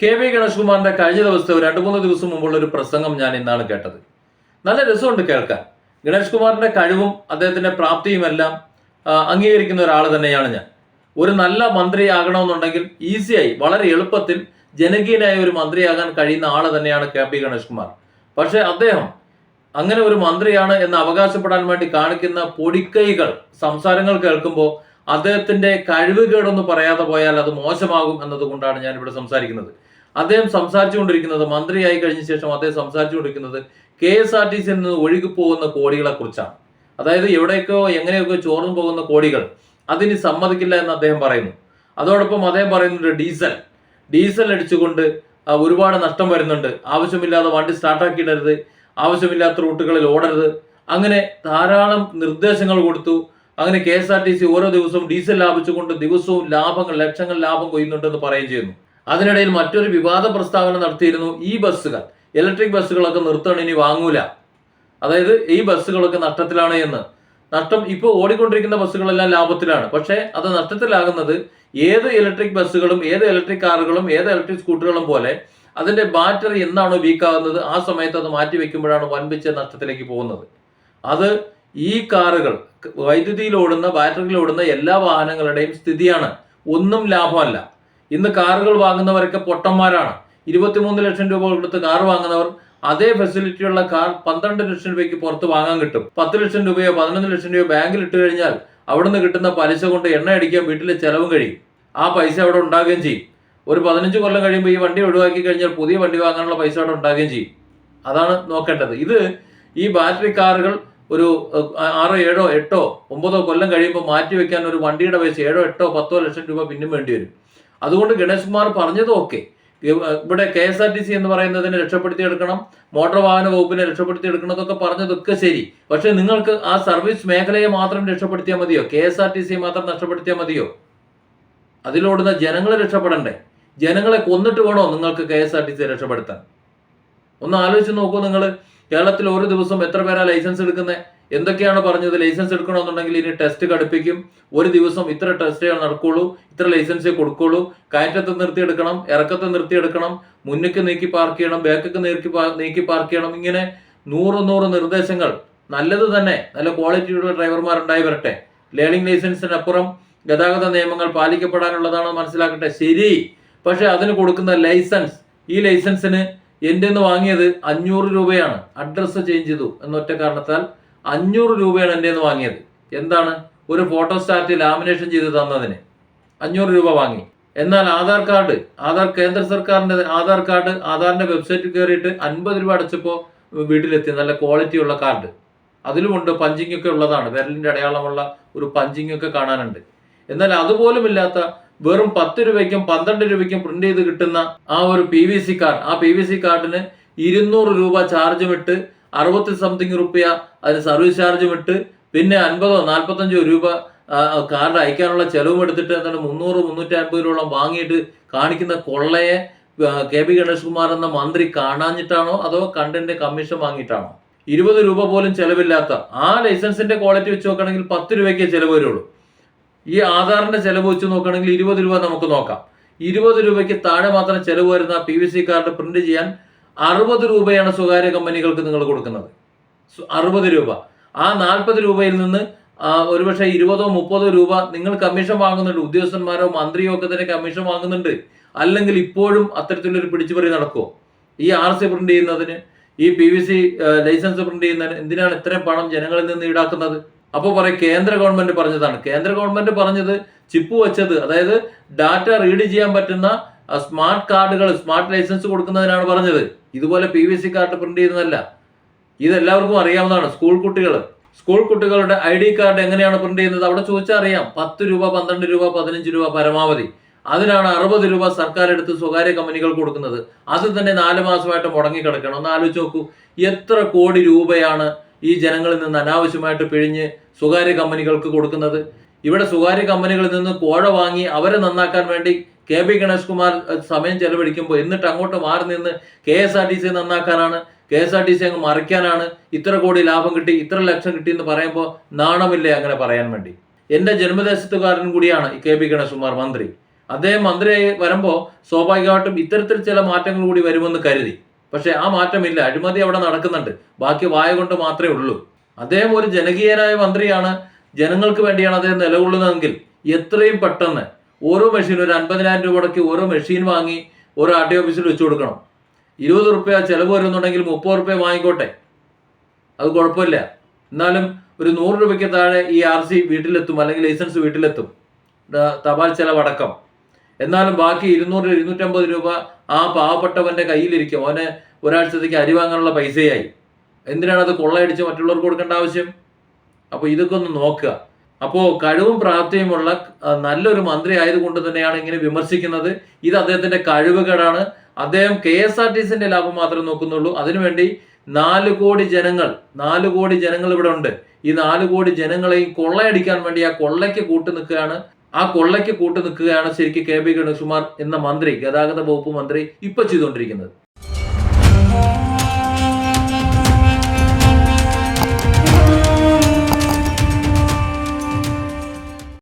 K V ഗണേഷ്കുമാറിന്റെ കഴിഞ്ഞ ദിവസത്തെ ഒരു രണ്ട് മൂന്ന് ദിവസം മുമ്പുള്ള ഒരു പ്രസംഗം ഞാൻ ഇന്നാണ് കേട്ടത്. നല്ല രസമുണ്ട് കേൾക്കാൻ. ഗണേഷ് കുമാറിന്റെ കഴിവും അദ്ദേഹത്തിന്റെ പ്രാപ്തിയുമെല്ലാം അംഗീകരിക്കുന്ന ഒരാൾ തന്നെയാണ് ഞാൻ. ഒരു നല്ല മന്ത്രി ആകണമെന്നുണ്ടെങ്കിൽ ഈസിയായി വളരെ എളുപ്പത്തിൽ ജനകീയനായ ഒരു മന്ത്രിയാകാൻ കഴിയുന്ന ആൾ തന്നെയാണ് കെ പി ഗണേഷ് കുമാർ പക്ഷെ അദ്ദേഹം അങ്ങനെ ഒരു മന്ത്രിയാണ് എന്ന് അവകാശപ്പെടാൻ വേണ്ടി കാണിക്കുന്ന പൊടിക്കൈകൾ സംസാരങ്ങൾ കേൾക്കുമ്പോൾ അദ്ദേഹത്തിന്റെ കഴിവ് കഴിവുകേടൊന്ന് പറയാതെ പോയാൽ അത് മോശമാകും എന്നതുകൊണ്ടാണ് ഞാൻ ഇവിടെ സംസാരിക്കുന്നത്. അദ്ദേഹം സംസാരിച്ചുകൊണ്ടിരിക്കുന്നത് മന്ത്രിയായി കഴിഞ്ഞ ശേഷം അദ്ദേഹം സംസാരിച്ചുകൊണ്ടിരിക്കുന്നത് കെ എസ് ആർ ടി സിയിൽ നിന്ന് ഒഴുകി പോകുന്ന കോടികളെ കുറിച്ചാണ് അതായത് എവിടെയൊക്കെയോ എങ്ങനെയൊക്കെ ചോർന്നു പോകുന്ന കോടികൾ അതിന് സമ്മതിക്കില്ല എന്ന് അദ്ദേഹം പറയുന്നു. അതോടൊപ്പം അദ്ദേഹം പറയുന്നുണ്ട് ഡീസൽ. ഡീസൽ അടിച്ചുകൊണ്ട് ഒരുപാട് നഷ്ടം വരുന്നുണ്ട്. ആവശ്യമില്ലാതെ വണ്ടി സ്റ്റാർട്ടാക്കിയിടരുത് ആവശ്യമില്ലാത്ത റൂട്ടുകളിൽ ഓടരുത്. അങ്ങനെ ധാരാളം നിർദ്ദേശങ്ങൾ കൊടുത്തു. അങ്ങനെ K S R T C ഓരോ ദിവസവും ഡീസൽ ലാഭിച്ചുകൊണ്ട് ദിവസവും ലാഭങ്ങൾ ലക്ഷങ്ങൾ ലാഭം കൊയ്യുന്നുണ്ടെന്ന് പറയുകയും ചെയ്യുന്നു. അതിനിടയിൽ മറ്റൊരു വിവാദ പ്രസ്താവന നടത്തിയിരുന്നു ഈ ബസ്സുകൾ. ഇലക്ട്രിക് ബസ്സുകളൊക്കെ നിർത്തണം ഇനി വാങ്ങൂല. അതായത് ഈ ബസ്സുകളൊക്കെ നഷ്ടത്തിലാണ് എന്ന്. നഷ്ടം ഇപ്പോൾ ഓടിക്കൊണ്ടിരിക്കുന്ന ബസ്സുകളെല്ലാം ലാഭത്തിലാണ്. പക്ഷേ അത് നഷ്ടത്തിലാകുന്നത് ഏത് ഇലക്ട്രിക് ബസ്സുകളും ഏത് ഇലക്ട്രിക് കാറുകളും ഏത് ഇലക്ട്രിക് സ്കൂട്ടറുകളും പോലെ അതിന്റെ ബാറ്ററി എന്നാണോ വീക്കാകുന്നത് ആ സമയത്ത് അത് മാറ്റി വെക്കുമ്പോഴാണ് വൻപിച്ച നഷ്ടത്തിലേക്ക് പോകുന്നത്. അത് ഈ കാറുകൾ വൈദ്യുതിയിൽ ഓടുന്ന ബാറ്ററിയിൽ ഓടുന്ന എല്ലാ വാഹനങ്ങളുടെയും സ്ഥിതിയാണ്. ഒന്നും ലാഭമല്ല. ഇന്ന് കാറുകൾ വാങ്ങുന്നവരൊക്കെ പൊട്ടന്മാരാണ്. ഇരുപത്തിമൂന്ന് ലക്ഷം രൂപ കൊടുത്ത് കാർ വാങ്ങുന്നവർ അതേ ഫെസിലിറ്റിയുള്ള കാർ പന്ത്രണ്ട് ലക്ഷം രൂപയ്ക്ക് പുറത്ത് വാങ്ങാൻ കിട്ടും. പത്ത് ലക്ഷം രൂപയോ പതിനൊന്ന് ലക്ഷം രൂപയോ ബാങ്കിൽ ഇട്ട് കഴിഞ്ഞാൽ അവിടുന്ന് കിട്ടുന്ന പലിശ കൊണ്ട് എണ്ണ അടിക്കാൻ വീട്ടിലെ ചെലവും കഴിയും. ആ പൈസ അവിടെ ഉണ്ടാകുകയും ചെയ്യും. ഒരു പതിനഞ്ച് കൊല്ലം കഴിയുമ്പോൾ ഈ വണ്ടി ഒഴിവാക്കി കഴിഞ്ഞാൽ പുതിയ വണ്ടി വാങ്ങാനുള്ള പൈസ അവിടെ ഉണ്ടാകുകയും ചെയ്യും. അതാണ് നോക്കേണ്ടത്. ഇത് ഈ ബാറ്ററി കാറുകൾ ഒരു ആറോ ഏഴോ എട്ടോ ഒമ്പതോ കൊല്ലം കഴിയുമ്പോൾ മാറ്റി വെക്കാൻ ഒരു വണ്ടിയുടെ പൈസ ഏഴോ എട്ടോ പത്തോ ലക്ഷം രൂപ പിന്നും വേണ്ടി വരും. അതുകൊണ്ട് ഗണേഷ് കുമാർ പറഞ്ഞതും ഓക്കെ ഇവിടെ K S R T C എന്ന് പറയുന്നതിനെ രക്ഷപ്പെടുത്തിയെടുക്കണം മോട്ടോർ വാഹന വകുപ്പിനെ രക്ഷപ്പെടുത്തിയെടുക്കണം എന്നൊക്കെ പറഞ്ഞതൊക്കെ ശരി. പക്ഷെ നിങ്ങൾക്ക് ആ സർവീസ് മേഖലയെ മാത്രം രക്ഷപ്പെടുത്തിയാൽ മതിയോ? K S R T C മാത്രം നഷ്ടപ്പെടുത്തിയാൽ മതിയോ? അതിലോടുന്ന ജനങ്ങളെ രക്ഷപ്പെടണ്ടേ? ജനങ്ങളെ കൊന്നിട്ട് വേണോ നിങ്ങൾക്ക് K S R T C രക്ഷപ്പെടുത്താൻ? ഒന്ന് ആലോചിച്ച് നോക്കൂ നിങ്ങൾ കേരളത്തിൽ ഒരു ദിവസം എത്ര പേരാ ലൈസൻസ് എടുക്കുന്നത് എന്തൊക്കെയാണ് പറഞ്ഞത്? ലൈസൻസ് എടുക്കണമെന്നുണ്ടെങ്കിൽ ഇനി ടെസ്റ്റ് കടുപ്പിക്കും. ഒരു ദിവസം ഇത്ര ടെസ്റ്റുകൾ നടക്കുള്ളൂ. ഇത്ര ലൈസൻസ് കൊടുക്കുള്ളൂ. കയറ്റത്ത് നിർത്തിയെടുക്കണം ഇറക്കത്ത് നിർത്തിയെടുക്കണം മുന്നിക്ക് നീക്കി പാർക്ക് ചെയ്യണം ബാക്കൊക്കെ നീക്കി നീക്കി പാർക്ക് ചെയ്യണം. ഇങ്ങനെ നൂറ് നൂറ് നിർദ്ദേശങ്ങൾ. നല്ലത് തന്നെ. നല്ല ക്വാളിറ്റിയുള്ള ഡ്രൈവർമാർ ഉണ്ടായി വരട്ടെ ലേണിംഗ് ലൈസൻസിനപ്പുറം ഗതാഗത നിയമങ്ങൾ പാലിക്കപ്പെടാനുള്ളതാണ് മനസ്സിലാക്കട്ടെ. ശരി. പക്ഷെ അതിന് കൊടുക്കുന്ന ലൈസൻസ് ഈ ലൈസൻസിന് എന്റെ നിന്ന് വാങ്ങിയത് അഞ്ഞൂറ് രൂപയാണ്. അഡ്രസ്സ് ചേഞ്ച് ചെയ്തു. എന്നൊറ്റ കാരണത്താൽ അഞ്ഞൂറ് രൂപയാണ് എന്റെ നിന്ന് വാങ്ങിയത്. എന്താണ്? ഒരു ഫോട്ടോ സ്റ്റാറ്റ് ലാമിനേഷൻ ചെയ്ത് തന്നതിന് അഞ്ഞൂറ് രൂപ വാങ്ങി. എന്നാൽ ആധാർ കാർഡ് ആധാർ കേന്ദ്ര സർക്കാരിന്റെ ആധാർ കാർഡ് ആധാറിന്റെ വെബ്സൈറ്റിൽ കയറിയിട്ട് അൻപത് രൂപ അടച്ചപ്പോൾ വീട്ടിലെത്തി. നല്ല ക്വാളിറ്റി ഉള്ള കാർഡ്. അതിലുമുണ്ട് പഞ്ചിങ് ഒക്കെ ഉള്ളതാണ്. വിരലിന്റെ അടയാളമുള്ള ഒരു പഞ്ചിങ് ഒക്കെ കാണാനുണ്ട്. എന്നാൽ അതുപോലും ഇല്ലാത്ത വെറും പത്ത് രൂപയ്ക്കും പന്ത്രണ്ട് രൂപയ്ക്കും പ്രിന്റ് ചെയ്ത് കിട്ടുന്ന ആ ഒരു പി വി സി കാർഡ് ആ പി വി സി കാർഡിന് ഇരുന്നൂറ് രൂപ ചാർജ് ഇട്ട് അറുപത്തി സംതിങ് റുപ്യ അതിന് സർവീസ് ചാർജും ഇട്ട് പിന്നെ അൻപതോ നാൽപ്പത്തഞ്ചോ രൂപ കാർഡ് അയക്കാനുള്ള ചെലവും എടുത്തിട്ട് എന്താണ് മുന്നൂറ് മുന്നൂറ്റി അൻപത് രൂപയോളം വാങ്ങിയിട്ട് കാണിക്കുന്ന കൊള്ളയെ കെ പി ഗണേഷ് കുമാർ എന്ന മന്ത്രി കാണാഞ്ഞിട്ടാണോ അതോ കണ്ടന്റ് കമ്മീഷൻ വാങ്ങിയിട്ടാണോ? ഇരുപത് രൂപ പോലും ചെലവില്ലാത്ത ആ ലൈസൻസിന്റെ ക്വാളിറ്റി വെച്ച് നോക്കണമെങ്കിൽ പത്ത് രൂപയ്ക്കേ ചെലവ് വരുള്ളൂ. ഈ ആധാറിന്റെ ചെലവ് വെച്ച് നോക്കണമെങ്കിൽ ഇരുപത് രൂപ നമുക്ക് നോക്കാം. ഇരുപത് രൂപയ്ക്ക് താഴെ മാത്രം ചെലവ് വരുന്ന P V C card print ചെയ്യാൻ അറുപത് രൂപയാണ് സ്വകാര്യ കമ്പനികൾക്ക് നിങ്ങൾ കൊടുക്കുന്നത്. അറുപത് രൂപ. ആ നാൽപ്പത് രൂപയിൽ നിന്ന് ഒരുപക്ഷെ ഇരുപതോ മുപ്പതോ രൂപ നിങ്ങൾ കമ്മീഷൻ വാങ്ങുന്നുണ്ട്. ഉദ്യോഗസ്ഥന്മാരോ മന്ത്രിയോ ഒക്കെ തന്നെ കമ്മീഷൻ വാങ്ങുന്നുണ്ട്. അല്ലെങ്കിൽ ഇപ്പോഴും അത്തരത്തിലൊരു പിടിച്ചുപറി നടക്കുമോ ഈ ആർ സി പ്രിന്റ് ചെയ്യുന്നതിന് ഈ P V C licence print ചെയ്യുന്നതിന് എന്തിനാണ് ഇത്രയും പണം ജനങ്ങളിൽ നിന്ന് ഈടാക്കുന്നത്? അപ്പോൾ പറയും കേന്ദ്ര ഗവൺമെന്റ് പറഞ്ഞതാണ്. കേന്ദ്ര ഗവൺമെന്റ് പറഞ്ഞത് ചിപ്പ് വെച്ചത് അതായത് ഡാറ്റ റീഡ് ചെയ്യാൻ പറ്റുന്ന സ്മാർട്ട് കാർഡുകൾ സ്മാർട്ട് ലൈസൻസ് കൊടുക്കുന്നതിനാണ് പറഞ്ഞത്. ഇതുപോലെ P V C card print ചെയ്യുന്നതല്ല. ഇതെല്ലാവർക്കും അറിയാവുന്നതാണ്. സ്കൂൾ കുട്ടികൾ സ്കൂൾ കുട്ടികളുടെ ഐ ഡി കാർഡ് എങ്ങനെയാണ് പ്രിന്റ് ചെയ്യുന്നത്? അവിടെ ചോദിച്ചാൽ അറിയാം. പത്ത് രൂപ പന്ത്രണ്ട് രൂപ പതിനഞ്ച് രൂപ പരമാവധി. അതിനാണ് അറുപത് രൂപ സർക്കാർ എടുത്ത് സ്വകാര്യ കമ്പനികൾ കൊടുക്കുന്നത്. അത് തന്നെ നാല് മാസമായിട്ട് മുടങ്ങി കിടക്കണം. ഒന്ന് ആലോചിച്ച് നോക്കൂ. എത്ര കോടി രൂപയാണ് ഈ ജനങ്ങളിൽ നിന്ന് അനാവശ്യമായിട്ട് പിഴിഞ്ഞ് സ്വകാര്യ കമ്പനികൾക്ക് കൊടുക്കുന്നത്? ഇവിടെ സ്വകാര്യ കമ്പനികളിൽ നിന്ന് കോഴ വാങ്ങി അവരെ നന്നാക്കാൻ വേണ്ടി കെ പി ഗണേഷ് കുമാർ സമയം ചെലവഴിക്കുമ്പോൾ എന്നിട്ട് അങ്ങോട്ട് മാറി നിന്ന് K S R T C നന്നാക്കാനാണ് K S R T C അങ്ങ് മറിക്കാനാണ് ഇത്ര കോടി ലാഭം കിട്ടി ഇത്ര ലക്ഷം കിട്ടി എന്ന് പറയുമ്പോൾ നാണമില്ലേ അങ്ങനെ പറയാൻ വേണ്ടി. എന്റെ ജന്മദേശത്തുകാരൻ കൂടിയാണ് കെ പി ഗണേഷ് കുമാർ മന്ത്രി. അദ്ദേഹം മന്ത്രിയായി വരുമ്പോൾ സ്വാഭാവികമായിട്ടും ഇത്തരത്തിൽ ചില മാറ്റങ്ങൾ കൂടി വരുമെന്ന് കരുതി. പക്ഷേ ആ മാറ്റമില്ല അഴിമതി അവിടെ നടക്കുന്നുണ്ട്. ബാക്കി വായ കൊണ്ട് മാത്രമേ ഉള്ളൂ. അദ്ദേഹം ഒരു ജനകീയനായ മന്ത്രിയാണ്. ജനങ്ങൾക്ക് വേണ്ടിയാണ് അദ്ദേഹം നിലകൊള്ളുന്നതെങ്കിൽ എത്രയും പെട്ടെന്ന് ഓരോ മെഷീൻ ഒരു അൻപതിനായിരം രൂപ മുടക്കി ഓരോ മെഷീൻ വാങ്ങി ഓരോ ആർ ടി ഓഫീസിൽ വെച്ചു കൊടുക്കണം. ഇരുപത് റുപ്യ ചിലവ് വരുന്നുണ്ടെങ്കിൽ മുപ്പത് റുപ്യ വാങ്ങിക്കോട്ടെ. അത് കുഴപ്പമില്ല. എന്നാലും ഒരു നൂറ് രൂപയ്ക്ക് താഴെ ഈ ആർ സി വീട്ടിലെത്തും അല്ലെങ്കിൽ ലൈസൻസ് വീട്ടിലെത്തും. തപാൽ ചെലവടക്കം. എന്നാലും ബാക്കി ഇരുന്നൂറ് ഇരുന്നൂറ്റമ്പത് രൂപ ആ പാവപ്പെട്ടവന്റെ കയ്യിലിരിക്കും. അവന് ഒരാഴ്ചത്തേക്ക് അരി വാങ്ങാനുള്ള പൈസയായി. എന്തിനാണ് അത് കൊള്ളയടിച്ച് മറ്റുള്ളവർക്ക് കൊടുക്കേണ്ട ആവശ്യം? അപ്പോൾ ഇതൊക്കെ ഒന്ന് നോക്കുക. അപ്പോൾ കഴിവും പ്രാപ്തിയുമുള്ള നല്ലൊരു മന്ത്രി ആയതുകൊണ്ട് തന്നെയാണ് ഇങ്ങനെ വിമർശിക്കുന്നത്. ഇത് അദ്ദേഹത്തിന്റെ കഴിവുകേടാണ്. അദ്ദേഹം കെ എസ് ആർ ടി സിന്റെ ലാഭം മാത്രമേ നോക്കുന്നുള്ളൂ. അതിനുവേണ്ടി നാല് കോടി ജനങ്ങൾ നാല് കോടി ജനങ്ങൾ ഇവിടെ ഉണ്ട്. ഈ നാല് കോടി ജനങ്ങളെയും കൊള്ളയടിക്കാൻ വേണ്ടി ആ കൊള്ളയ്ക്ക് കൂട്ടു നിൽക്കുകയാണ്. ആ കൊള്ളയ്ക്ക് കൂട്ടു നിൽക്കുകയാണ് ശരിക്കും കെ. ബി. ഗണേഷ്കുമാർ എന്ന മന്ത്രി ഗതാഗത വകുപ്പ് മന്ത്രി ഇപ്പൊ ചെയ്തുകൊണ്ടിരിക്കുന്നത്.